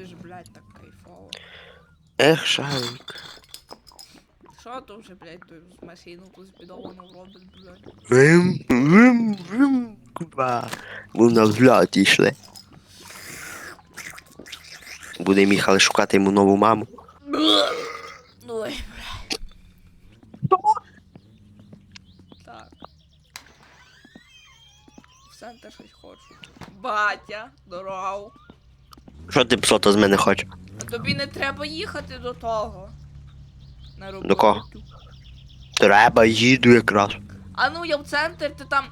Ти ж, блядь, так кайфово. Ех, шарик. Що то вже, блядь, той з машину ту збідовану робить, блядь? Вим, вим, вим, куба. Ми на взгляд йшли. Будемо їхали шукати йому нову маму. Ой, блядь. Так. В центр щось хочу. Батя, здоров. Що ти псото з мене хочеш? Тобі не треба їхати до того. На роботу. До кого? Треба, їду якраз. А ну я в центр, ти там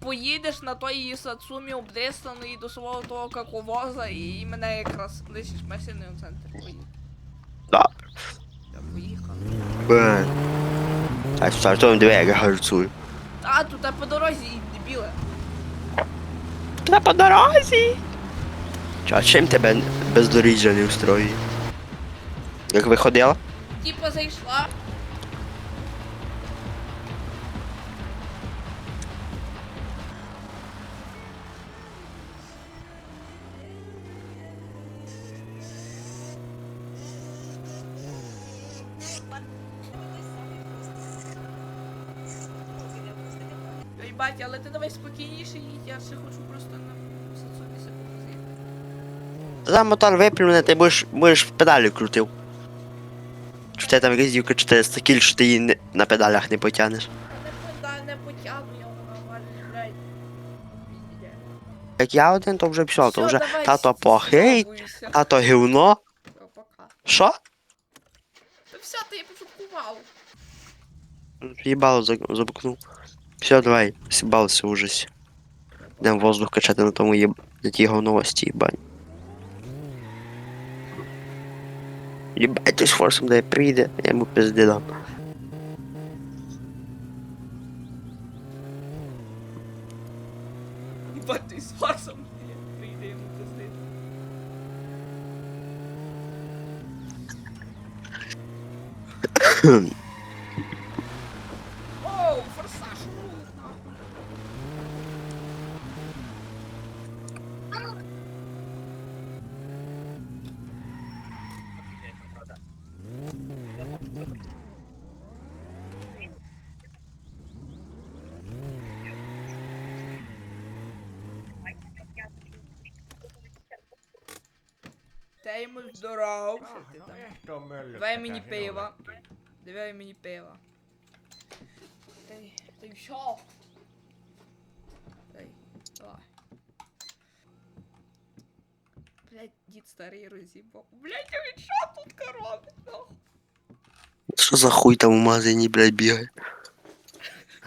поїдеш на той її Сацумі обдристаний до свого того каковоза і мене якраз лишиш машиною в центр поїду. Добре. Я поїхав. Бе. А там як я гарцую. А, тут по дорозі дебіле. Та по дорозі. Чо, чим тебе бездоріжжя не устроює? Як виходила? Типа зайшла. Батя, але ти давай спокійніше їдь, я ще хочу просто на. За мотор виплюне, ти будеш, будеш в педалі крутив. Чи тебе там якась дівка 400 кіль, що ти її не- на педалях не потягнеш. Не, потягну я блядь. Як я один, то вже все, то вже давай, тато похить, спробуйся. тато гівно. Всё, пока. Що? Та все, ти я пошуткував. Їбало забукнув. Все, давай, сібалися в ужасі. Йдемо воздух качати на тому їб... на тій говновості, їбань. Їбайтесь форсом, де прийде, я йому пизди дам. Ебать, ти з фарсом прийде йому пизди. Оу, Та йому здоров, що ти там. Давай мені пиво. Давай мені пиво. Та й що? Та й, давай. Блять, дід старий розібав. Блять, а він що тут коробить, нахуй? Що за хуй там у магазині, блядь, бігає?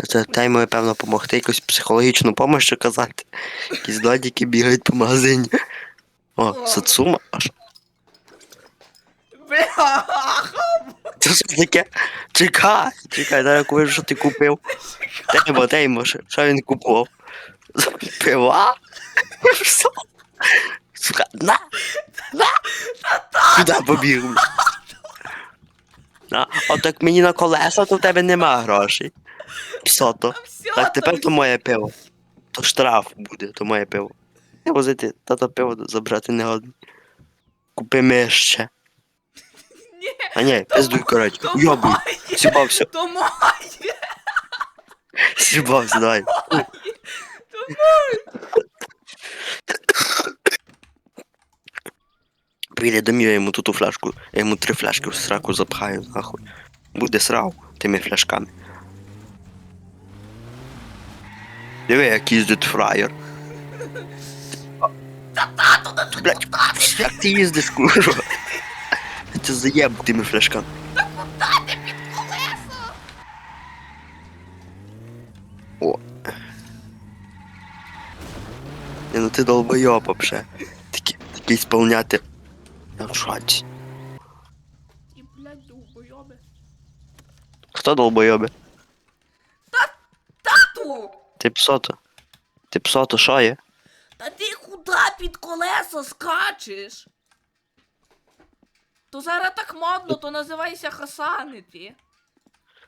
Це та певно, помогти, якусь психологічну допомогу казати. Якісь додіки бігають по магазині. О, Сацума, а що? Бляха! Це що таке? Чекай, чекай, зараз купив, що ти купив. Теймо, теймо, що, він купував? Пива? Що? Сука, на! На! Куди побіг? На, отак мені на колеса, то в тебе нема грошей. Псото. Так, тепер то моє пиво. То штраф буде, то моє пиво. Возити, тато пиво забрати не годен. Купи ми ще. Ні, А ні, пиздуй, коротше. то Йобуй. моє, Сібався, то моє, сібався, давай. то моє. Прийде домів, я йому тут ту фляжку, я йому три фляжки в сраку запхаю, нахуй. Буде срав тими фляжками. Диви, як їздить фраєр. Блять, як ти їздиш, курва? Я тебе заєбу тими фляжками. О. Не, ну ти долбойоб вообще. Такі, такі сповняти. Я в шоці. І, блядь, довбойоби. Хто долбойоби? Тату! Ти псото. Ти псото, що є? Та ти куда під колеса скачеш? То зараз так модно, то називайся Хасанити.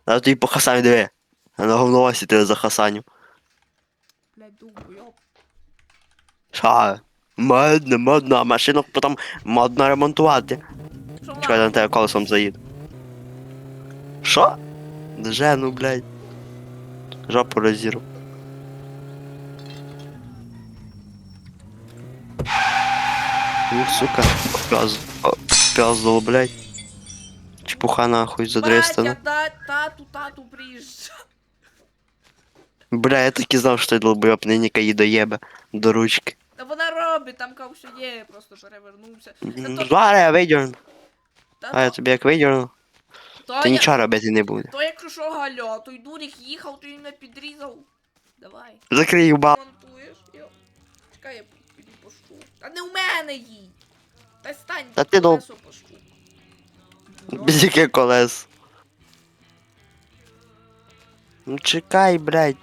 А ти по хасаню диви. А на говновосі тебе за хасаню. Блядь, довбойоб. Ша, Модно, модно, а машину потім модно ремонтувати. Що Чекай, на ладно? тебе колесом заїду. Що? Жену, блядь. Жопу розірву. Ух, сука, пёз, пёздал, блядь. Чепуха нахуй за Батя, 300. та, тату, тату, приїжджай. Бля, я так і знав, що той долбойоб нині її доєбе до ручки. Та вона робить, там кав що є, я просто перевернувся. Ну, Зараз я видірну. А я то- тобі як то я- нічого робити не буде. То якщо що галя, той дурик їхав, то він мене підрізав. Давай. Закрий ба. Монтуєш? Йо. Чекай, я піду пощу. Та не у мене їй. Та стань, Та ти дол- колесо пошку. Без яких колес. Ну чекай, блядь.